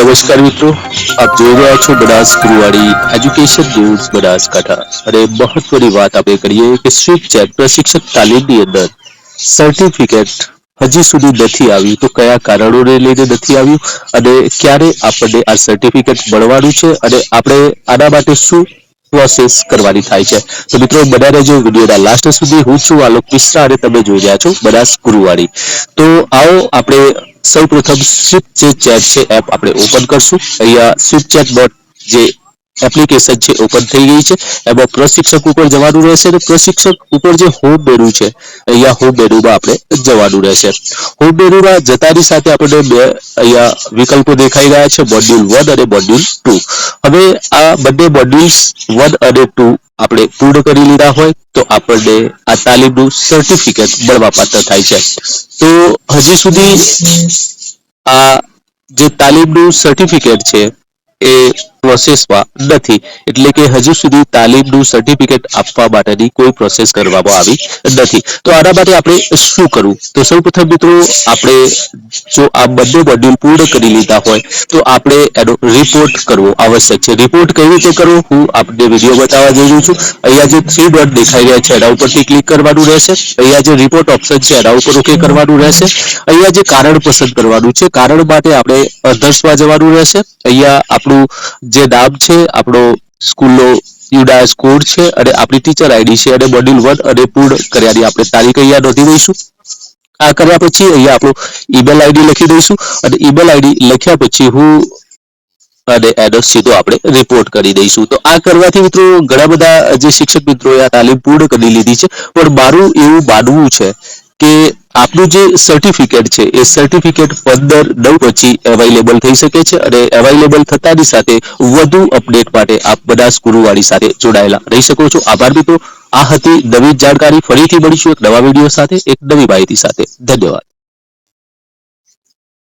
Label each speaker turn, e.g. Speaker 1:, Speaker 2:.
Speaker 1: નમસ્કાર મિત્રો, આપ જોઈ રહ્યા છો બનાસ ગુરુવાડી એજ્યુકેશન ન્યૂઝ બનાસકાંઠા. અને મહત્વની વાત આપણે કરીએ કે સ્વીપ ચેટ પ્રશિક્ષક તાલીમની અંદર સર્ટિફિકેટ હજી સુધી નથી આવ્યું તો કયા કારણોને લઈને નથી આવ્યું? અને ક્યારે આપણને આ સર્ટિફિકેટ મળવાનું છે? અને આપણે આના માટે શું પ્રોસેસ કરવાની થાય છે. તો મિત્રો બધા રહેજો વિડીયોના લાસ્ટ સુધી હું છું આલોક મિશ્રા અને તમે જોઈ રહ્યા છો બનાસ ગુરુવાડી તો આવો આપણે સૌ પ્રથમ સ્વિપ જે ચેટ છે એપ આપણે ઓપન કરશું. અહીંયા સ્વિપ ચેટ ડોટ જે એપ્લિકેશન છે ઓપન થઈ ગઈ છે. એમાં પ્રશિક્ષક ઉપર જવાનું રહેશે અને પ્રશિક્ષક ઉપર જે હોમ મેનુ છે, અહીંયા હોમ મેનુમાં આપણે જવાનું રહેશે. હોમ મેનુમાં જતાની સાથે આપણને બે અહીંયા વિકલ્પો દેખાઈ રહ્યા છે મોડ્યુલ વન અને મોડ્યુલ ટુ હવે આ બંને મોડ્યુલ્સ વન અને ટુ આપણે પૂર્ણ કરી લીધા હોય તો આપણને આ તાલીમનું સર્ટિફિકેટ મળવા પાત્ર થાય છે. તો હજી સુધી આ જે તાલીમનું સર્ટિફિકેટ છે એ પ્રોસેસમાં નથી. એટલે કે હજુ સુધી તાલીમનું સર્ટિફિકેટ આપવા માટેની કોઈ પ્રોસેસ કરવામાં આવી નથી. તો આના માટે આપણે શું કરવું? તો સૌપ્રથમ મિત્રો, આપણે જો આ બંને મોડ્યુલ પૂર્ણ કરી લીધા હોય, તો આપણે એનો રિપોર્ટ કરવો આવશ્યક છે. રિપોર્ટ કઈ રીતે કરવો? હું આપને વીડિયો બતાવવા જઈ રહ્યો છું. અહીંયા જે થ્રી ડોટ દેખાઈ રહ્યા છે, એના ઉપરથી ક્લિક કરવાનું રહેશે. અહીંયા જે રિપોર્ટ ઓપ્શન છે, એના ઉપર ઓકે કરવાનું રહેશે. અહીંયા જે કારણ પસંદ કરવાનું છે, કારણ માટે આપણે અધર્સમાં જવાનું રહેશે. અહીંયા આપણું જે નામ છે, આપણો સ્કૂલનો યુડાયસ કોડ છે અને આપણી ટીચર આઈડી છે અને મોડ્યુલ વન અને પૂર્ણ કર્યાની આપણે તારીખ અહીંયા નોંધી દઈશું. આ કર્યા પછી અહીંયા આપણું ઈમેલ આઈડી લખી દઈશું અને ઈમેલ આઈડી લખ્યા પછી હું અને એનો સીધો આપણે રિપોર્ટ કરી દઈશું. તો આ કરવાથી મિત્રો ઘણા બધા જે શિક્ષક મિત્રોએ આ તાલીમ પૂર્ણ કરી લીધી છે, પણ મારું એવું માનવું છે કે આપનું જે સર્ટિફિકેટ છે, એ સર્ટિફિકેટ પંદર, નવ પછી અવેલેબલ થઈ શકે છે અને અવેલેબલ થતાની સાથે વધુ અપડેટ માટે આપ બધા ગુરુવાળી સાથે જોડાયેલા રહી શકો છો. આભાર મિત્રો. આ હતી નવી જાણકારી. ફરીથી મળીશું એક નવા વીડિયો સાથે, એક નવી માહિતી સાથે. ધન્યવાદ.